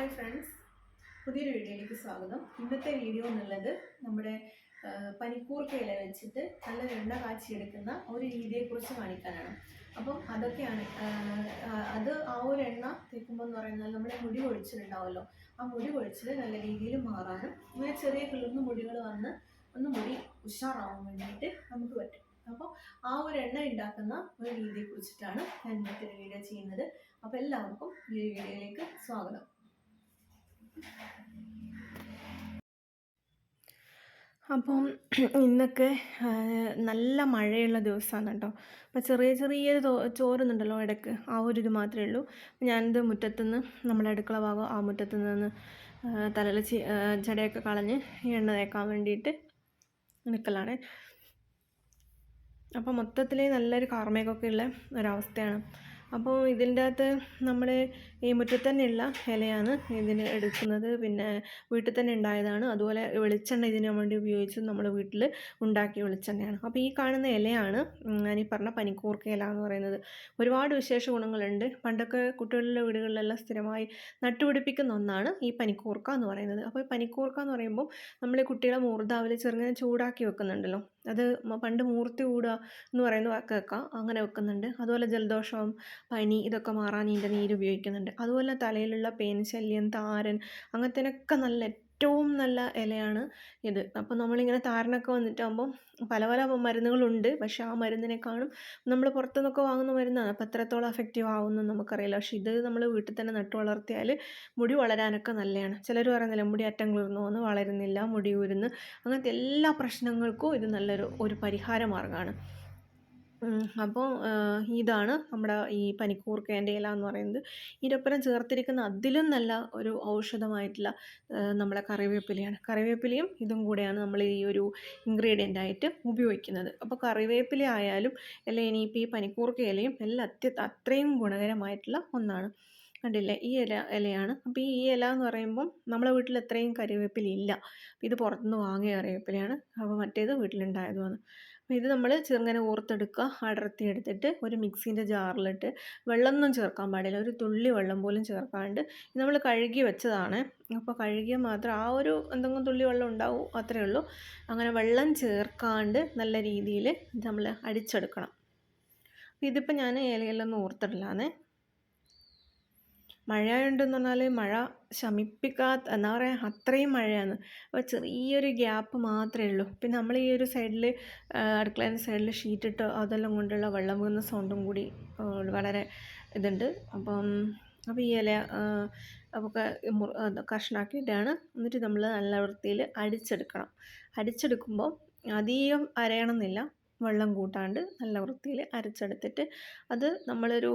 Hi friends. പുതിയൊരു വീഡിയോയിലേക്ക് സ്വാഗതം. ഇന്നത്തെ വീഡിയോ എന്നുള്ളത് നമ്മുടെ പനിക്കൂർക്കയില വെച്ചിട്ട് നല്ല വെണ്ണ കാച്ചിയെടുക്കുന്ന ഒരു രീതിയെക്കുറിച്ച് കാണിക്കാനാണ്. അപ്പം അതൊക്കെയാണ് അത് ആ ഒരു എണ്ണ തേക്കുമ്പോൾ എന്ന് പറയുന്നത് നമ്മുടെ മുടി കൊഴിച്ചിലുണ്ടാവുമല്ലോ. ആ മുടി കൊഴിച്ചിൽ നല്ല രീതിയിൽ മാറാനും ഇങ്ങനെ ചെറിയ കിളിർന്ന മുടികൾ വന്ന് ഒന്ന് മുടി ഉഷാറാവാൻ വേണ്ടിയിട്ട് നമുക്ക് പറ്റും. അപ്പോൾ ആ ഒരു എണ്ണ ഉണ്ടാക്കുന്ന ഒരു രീതിയെ കുറിച്ചിട്ടാണ് ഞാൻ ഇന്നത്തെ വീഡിയോ ചെയ്യുന്നത്. അപ്പോൾ എല്ലാവർക്കും ഈ വീഡിയോയിലേക്ക് സ്വാഗതം. അപ്പം ഇന്നൊക്കെ നല്ല മഴയുള്ള ദിവസമാണ് കേട്ടോ അപ്പോൾ ചെറിയ ചെറിയ ചോരുന്നുണ്ടല്ലോ ഇടയ്ക്ക്. ആ ഒരു ഇത് മാത്രമേ ഉള്ളൂ. ഞാനിത് മുറ്റത്തുനിന്ന് നമ്മുടെ അടുക്കള ഭാഗം ആ മുറ്റത്തു നിന്ന് തലയിൽ ചടയൊക്കെ കളഞ്ഞ് എണ്ണ തേക്കാൻ വേണ്ടിയിട്ട് നിൽക്കലാണ് അപ്പോൾ മൊത്തത്തിൽ നല്ലൊരു കാർമേഘമൊക്കെ ഉള്ള ഒരവസ്ഥയാണ്. അപ്പോൾ ഇതിന്റെ അകത്ത് നമ്മൾ ഈ മുറ്റത്ത് തന്നെയുള്ള ഇലയാണ് ഇതിന് എടുക്കുന്നത്. പിന്നെ വീട്ടിൽ തന്നെ ഉണ്ടായതാണ്. അതുപോലെ വെളിച്ചെണ്ണ ഇതിന് വേണ്ടി ഉപയോഗിച്ച് നമ്മൾ വീട്ടിൽ ഉണ്ടാക്കിയ വെളിച്ചെണ്ണയാണ്. അപ്പോൾ ഈ കാണുന്ന ഇലയാണ് ഞാനീ പറഞ്ഞ പനിക്കൂർക്ക ഇല എന്ന് പറയുന്നത്. ഒരുപാട് വിശേഷ ഗുണങ്ങളുണ്ട്. പണ്ടൊക്കെ കുട്ടികളുടെ വീടുകളിലെല്ലാം സ്ഥിരമായി നട്ടുപിടിപ്പിക്കുന്ന ഒന്നാണ് ഈ പനിക്കൂർക്ക എന്ന് പറയുന്നത്. അപ്പോൾ ഈ പനിക്കൂർക്ക എന്ന് പറയുമ്പോൾ നമ്മൾ കുട്ടികളെ മൂർധാവിൽ ചെറുങ്ങനെ ചൂടാക്കി വെക്കുന്നുണ്ടല്ലോ. അത് പണ്ട് മൂർത്തി കൂടുക എന്ന് പറയുന്ന വാക്ക് അങ്ങനെ വെക്കുന്നുണ്ട്. അതുപോലെ ജലദോഷം പനി ഇതൊക്കെ മാറാൻ ഇതിന്റെ നീര് ഉപയോഗിക്കുന്നുണ്ട്. അതുപോലെ തലയിലുള്ള പേൻ ശല്യം താരൻ അങ്ങനത്തേനൊക്കെ നല്ല ഏറ്റവും നല്ല ഇലയാണ് ഇത്. അപ്പോൾ നമ്മളിങ്ങനെ താരനൊക്കെ വന്നിട്ടാകുമ്പോൾ പല പല മരുന്നുകളുണ്ട്. പക്ഷേ ആ മരുന്നിനെക്കാളും നമ്മൾ പുറത്തുനിന്നൊക്കെ വാങ്ങുന്ന മരുന്നാണ്. അപ്പോൾ എത്രത്തോളം എഫക്റ്റീവ് ആവുമെന്ന് നമുക്കറിയില്ല. പക്ഷേ ഇത് നമ്മൾ വീട്ടിൽ തന്നെ നട്ടു വളർത്തിയാൽ മുടി വളരാനൊക്കെ നല്ലതാണ്. ചിലർ പറയുന്നില്ല മുടി അറ്റം കുളിർന്നു പോകുന്നു വളരുന്നില്ല മുടി ഊരുന്നു അങ്ങനത്തെ എല്ലാ പ്രശ്നങ്ങൾക്കും ഇത് നല്ലൊരു ഒരു പരിഹാര മാർഗമാണ്. അപ്പോൾ ഇതാണ് നമ്മുടെ ഈ പനിക്കൂർക്കേന്റെ ഇല എന്ന് പറയുന്നത്. ഇതിനൊപ്പം ചേർത്തിരിക്കുന്ന അതിലും നല്ല ഒരു ഔഷധമായിട്ടുള്ള നമ്മുടെ കറിവേപ്പിലയാണ്. കറിവേപ്പിലയും ഇതും കൂടെയാണ് നമ്മൾ ഈ ഒരു ഇൻഗ്രീഡിയന്റ് ആയിട്ട് ഉപയോഗിക്കുന്നത്. അപ്പോൾ കറിവേപ്പില ആയാലും അല്ലെ ഇനിയിപ്പോൾ ഈ പനിക്കൂർക്ക ഇലയും എല്ലാം അത്യ അത്രയും ഗുണകരമായിട്ടുള്ള ഒന്നാണ്. കണ്ടില്ലേ? ഈ ഇല ഇലയാണ്. അപ്പോൾ ഈ ഇല എന്ന് പറയുമ്പം നമ്മളെ വീട്ടിൽ അത്രയും കറിവേപ്പില ഇല്ല. ഇത് പുറത്തുനിന്ന് വാങ്ങിയ കറിവേപ്പിലയാണ്. അപ്പോൾ മറ്റേത് വീട്ടിലുണ്ടായതുമാണ്. ഇത് നമ്മൾ ചെറുങ്ങനെ ഓർത്തെടുക്കുക. അടർത്തി എടുത്തിട്ട് ഒരു മിക്സീന്റെ ജാറിലിട്ട് വെള്ളമൊന്നും ചേർക്കാൻ പാടില്ല. ഒരു തുള്ളി വെള്ളം പോലും ചേർക്കാണ്ട് നമ്മൾ കഴുകി വെച്ചതാണ്. അപ്പോൾ കഴുകിയ മാത്രം ആ ഒരു എന്തെങ്കിലും തുള്ളി വെള്ളം ഉണ്ടാവും അത്രയേ ഉള്ളൂ. അങ്ങനെ വെള്ളം ചേർക്കാണ്ട് നല്ല രീതിയിൽ നമ്മൾ അടിച്ചെടുക്കണം. അപ്പോൾ ഇതിപ്പോൾ ഞാൻ ഏലയിലൊന്നും ഓർത്തിട്ടില്ലാന്നേ. മഴയുണ്ടെന്ന് പറഞ്ഞാൽ മഴ ശമിപ്പിക്കാത്ത എന്താ പറയുക അത്രയും മഴയാണ്. അപ്പോൾ ചെറിയൊരു ഗ്യാപ്പ് മാത്രമേ ഉള്ളൂ. പിന്നെ നമ്മൾ ഈ ഒരു സൈഡിൽ അടുക്കളേന്റെ സൈഡിൽ ഷീറ്റിട്ട് അതെല്ലാം കൊണ്ടുള്ള വെള്ളം വീഴുന്ന സൗണ്ടും കൂടി വളരെ ഇതുണ്ട്. അപ്പം അപ്പോൾ ഈ ഇല കഷ്ണാക്കി കഷ്ണാക്കിയിട്ടാണ് എന്നിട്ട് നമ്മൾ നല്ല വൃത്തിയിൽ അടിച്ചെടുക്കണം. അടിച്ചെടുക്കുമ്പോൾ അധികം അരയണമെന്നില്ല. വെള്ളം കൂട്ടാണ്ട് നല്ല വൃത്തിയിൽ അരച്ചെടുത്തിട്ട് അത് നമ്മളൊരു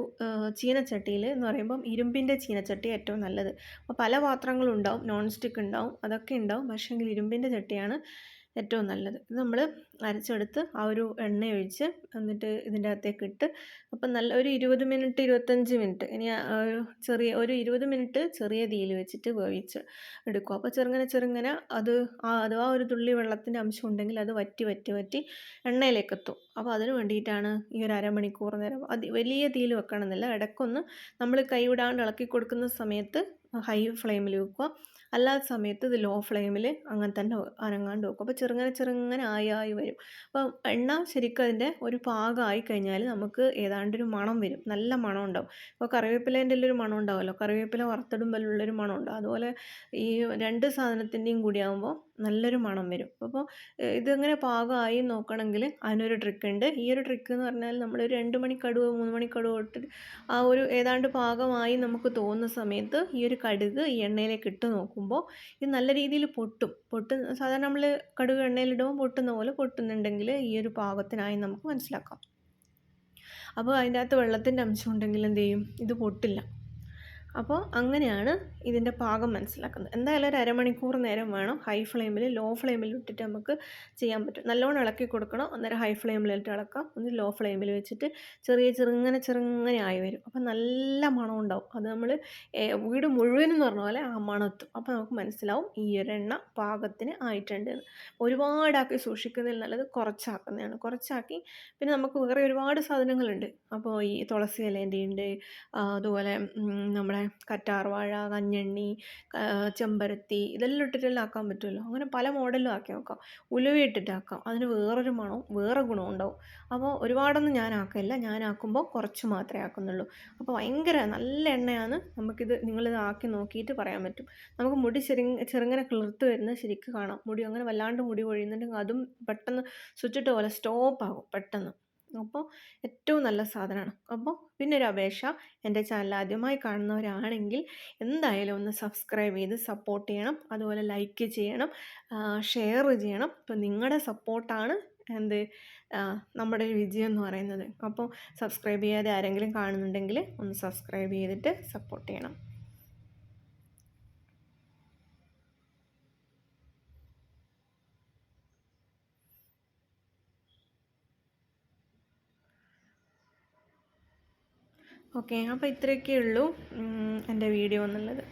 ചീനച്ചട്ടിയിൽ എന്ന് പറയുമ്പം ഇരുമ്പിന്റെ ചീനച്ചട്ടി ഏറ്റവും നല്ലത്. അപ്പോൾ പല പാത്രങ്ങളുണ്ടാവും നോൺ സ്റ്റിക്ക് ഉണ്ടാവും അതൊക്കെ ഉണ്ടാവും. പക്ഷേങ്കിൽ ഇരുമ്പിന്റെ ചട്ടിയാണ് ഏറ്റവും നല്ലത്. ഇത് നമ്മൾ അരച്ചെടുത്ത് ആ ഒരു എണ്ണ ഒഴിച്ച് എന്നിട്ട് ഇതിന്റെ അകത്തേക്ക് ഇട്ട് അപ്പം നല്ല ഒരു ഇരുപത് മിനിറ്റ് ഇരുപത്തഞ്ച് മിനിറ്റ് ഇനി ഒരു ചെറിയ ഒരു ഇരുപത് മിനിറ്റ് ചെറിയ തീയിൽ വെച്ചിട്ട് വേവിച്ച് എടുക്കും. അപ്പോൾ ചെറുങ്ങനെ ചെറുങ്ങനെ അത് ആ അഥവാ ഒരു തുള്ളി വെള്ളത്തിന്റെ അംശം ഉണ്ടെങ്കിൽ അത് വറ്റി വറ്റി വറ്റി എണ്ണയിലേക്ക് എത്തും. അപ്പോൾ അതിന് വേണ്ടിയിട്ടാണ് ഈ ഒരു അരമണിക്കൂർ നേരം. അത് വലിയ തീയിൽ വെക്കണമെന്നില്ല. ഇടയ്ക്കൊന്ന് നമ്മൾ കൈവിടാണ്ട് ഇളക്കി കൊടുക്കുന്ന സമയത്ത് ഹൈ ഫ്ലെയിമിൽ വെക്കുക. അല്ലാത്ത സമയത്ത് ഇത് ലോ ഫ്ലെയിമിൽ അങ്ങനെ തന്നെ അനങ്ങാണ്ട് വെക്കും അപ്പോൾ ചെറുങ്ങനെ ചെറുങ്ങനെ ആയി വരും. അപ്പം എണ്ണ ശരിക്കും അതിന്റെ ഒരു പാകമായി കഴിഞ്ഞാൽ നമുക്ക് ഏതാണ്ടൊരു മണം വരും. നല്ല മണം ഉണ്ടാവും. ഇപ്പോൾ കറിവേപ്പിലേന്റെ ഒരു മണം ഉണ്ടാവുമല്ലോ. കറിവേപ്പില വറുത്തിടുമ്പോഴുള്ളൊരു മണം ഉണ്ടാവും അതുപോലെ ഈ രണ്ട് സാധനത്തിന്റെയും കൂടി ആകുമ്പോൾ നല്ലൊരു മണം വരും. അപ്പോൾ ഇതെങ്ങനെ പാകമായി നോക്കണമെങ്കിൽ അതിനൊരു ട്രിക്ക് ഉണ്ട് ഈ ഒരു ട്രിക്ക് എന്ന് പറഞ്ഞാൽ നമ്മൾ ഒരു രണ്ട് മണി കടുവ് മൂന്ന് മണി കടുവ് ഇട്ട് ആ ഒരു ഏതാണ്ട് പാകമായി നമുക്ക് തോന്നുന്ന സമയത്ത് ഈ ഒരു കടുക് ഈ എണ്ണയിലേക്ക് ഇട്ട് നോക്കുമ്പോൾ ഇത് നല്ല രീതിയിൽ പൊട്ടും. പൊട്ട് സാധാരണ നമ്മൾ കടുക് എണ്ണയിലിടുമ്പോൾ പൊട്ടുന്ന പോലെ പൊട്ടുന്നുണ്ടെങ്കിൽ ഈ ഒരു പാകത്തിനായി നമുക്ക് മനസ്സിലാക്കാം. അപ്പോൾ അതിന്റെ അകത്ത് വെള്ളത്തിന്റെ അംശം ഉണ്ടെങ്കിൽ എന്ത് ചെയ്യും? ഇത് പൊട്ടില്ല. അപ്പോൾ അങ്ങനെയാണ് ഇതിന്റെ പാകം മനസ്സിലാക്കുന്നത്. എന്തായാലും ഒരു അരമണിക്കൂർ നേരം വേണം ഹൈ ഫ്ലെയിമിൽ ലോ ഫ്ലെയിമിൽ ഇട്ടിട്ട് നമുക്ക് ചെയ്യാൻ പറ്റും. നല്ലോണം ഇളക്കി കൊടുക്കണം. അന്നേരം ഹൈ ഫ്ലെയിമിലിട്ട് ഇളക്കാം. ഒന്ന് ലോ ഫ്ലെയിമിൽ വെച്ചിട്ട് ചെറിയ ചെറുങ്ങനെ ചെറുങ്ങനെ ആയി വരും. അപ്പം നല്ല മണം ഉണ്ടാവും. അത് നമ്മൾ വീട് മുഴുവനും എന്ന് പറഞ്ഞ പോലെ ആ മണത്തും. അപ്പോൾ നമുക്ക് മനസ്സിലാവും ഈ ഒരു എണ്ണ പാകത്തിന് ആയിട്ടുണ്ട് ഒരുപാടാക്കി സൂക്ഷിക്കുന്നതിൽ നല്ലത് കുറച്ചാക്കുന്നതാണ്. കുറച്ചാക്കി പിന്നെ നമുക്ക് വേറെ ഒരുപാട് സാധനങ്ങളുണ്ട്. അപ്പോൾ ഈ തുളസി ഇലേന്റെ ഉണ്ട് അതുപോലെ നമ്മുടെ കറ്റാർവാഴ കഞ്ഞെണ്ണി ചെമ്പരത്തി ഇതെല്ലാം ഇട്ടിട്ടെല്ലാം ആക്കാൻ പറ്റുമല്ലോ. അങ്ങനെ പല മോഡലും ആക്കി നോക്കാം. ഉലുവയിട്ടിട്ടാക്കാം അതിന് വേറൊരു മണവും വേറെ ഗുണവും ഉണ്ടാവും. അപ്പോൾ ഒരുപാടൊന്നും ഞാൻ ആക്കില്ല ഞാൻ ആക്കുമ്പോൾ കുറച്ച് മാത്രമേ ആക്കുന്നുള്ളൂ. അപ്പോൾ ഭയങ്കര നല്ല എണ്ണയാണ് നമുക്കിത് നിങ്ങളിത് ആക്കി നോക്കിയിട്ട് പറയാൻ പറ്റും. നമുക്ക് മുടി ചെറു ചെറുങ്ങനെ കിളിർത്ത് വരുന്നത് ശരിക്കും കാണാം. മുടി അങ്ങനെ വല്ലാണ്ട് മുടി കൊഴിയുന്നുണ്ടെങ്കിൽ അതും പെട്ടെന്ന് സ്വിച്ചിട്ട് പോലെ സ്റ്റോപ്പ് ആകും പെട്ടെന്ന്. അപ്പോൾ ഏറ്റവും നല്ല സാധനമാണ് അപ്പോൾ പിന്നെ ഒരു അപേക്ഷ. എന്റെ ചാനൽ ആദ്യമായി കാണുന്നവരാണെങ്കിൽ എന്തായാലും ഒന്ന് സബ്സ്ക്രൈബ് ചെയ്ത് സപ്പോർട്ട് ചെയ്യണം. അതുപോലെ ലൈക്ക് ചെയ്യണം. ഷെയർ ചെയ്യണം. അപ്പോൾ നിങ്ങളുടെ സപ്പോർട്ടാണ് എന്ത് നമ്മുടെ ഒരു വിജയം എന്ന് പറയുന്നത്. അപ്പോൾ സബ്സ്ക്രൈബ് ചെയ്യാതെ ആരെങ്കിലും കാണുന്നുണ്ടെങ്കിൽ ഒന്ന് സബ്സ്ക്രൈബ് ചെയ്തിട്ട് സപ്പോർട്ട് ചെയ്യണം. ഓക്കെ അപ്പോൾ ഇത്രയൊക്കെ ഉള്ളൂ എന്റെ വീഡിയോ എന്നുള്ളത്.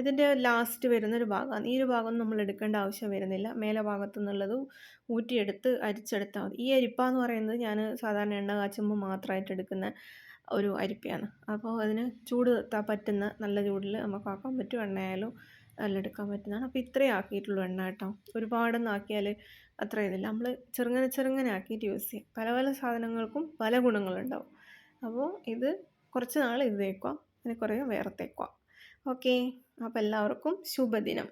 ഇതിന്റെ ലാസ്റ്റ് വരുന്നൊരു ഭാഗമാണ്. ഈ ഒരു ഭാഗം നമ്മൾ എടുക്കേണ്ട ആവശ്യം വരുന്നില്ല. മേലെ ഭാഗത്തു നിന്നുള്ളത് ഊറ്റിയെടുത്ത് അരിച്ചെടുത്താൽ മതി. ഈ അരിപ്പ എന്ന് പറയുന്നത് ഞാൻ സാധാരണ എണ്ണ കാച്ചുമ്പോൾ മാത്രമായിട്ട് എടുക്കുന്ന ഒരു അരിപ്പയാണ്. അപ്പോൾ അതിന് ചൂട് പറ്റുന്ന നല്ല ചൂടിൽ നമുക്ക് ആക്കാൻ പറ്റും. എണ്ണയായാലും എല്ലാം എടുക്കാൻ പറ്റുന്നതാണ്. അപ്പോൾ ഇത്രയും ആക്കിയിട്ടുള്ളൂ എണ്ണ കേട്ടോ. ഒരുപാടൊന്നും ആക്കിയാൽ അത്ര ഇതില്ല നമ്മൾ ചെറുങ്ങനെ ചെറുങ്ങനെ ആക്കിയിട്ട് യൂസ് ചെയ്യും. പല പല സാധനങ്ങൾക്കും പല ഗുണങ്ങളുണ്ടാവും. അപ്പോൾ ഇത് കുറച്ച് നാൾ ഇത് തേക്കുക പിന്നെ കുറേ വേറെ തേക്കുക ഓക്കെ അപ്പോൾ എല്ലാവർക്കും ശുഭദിനം.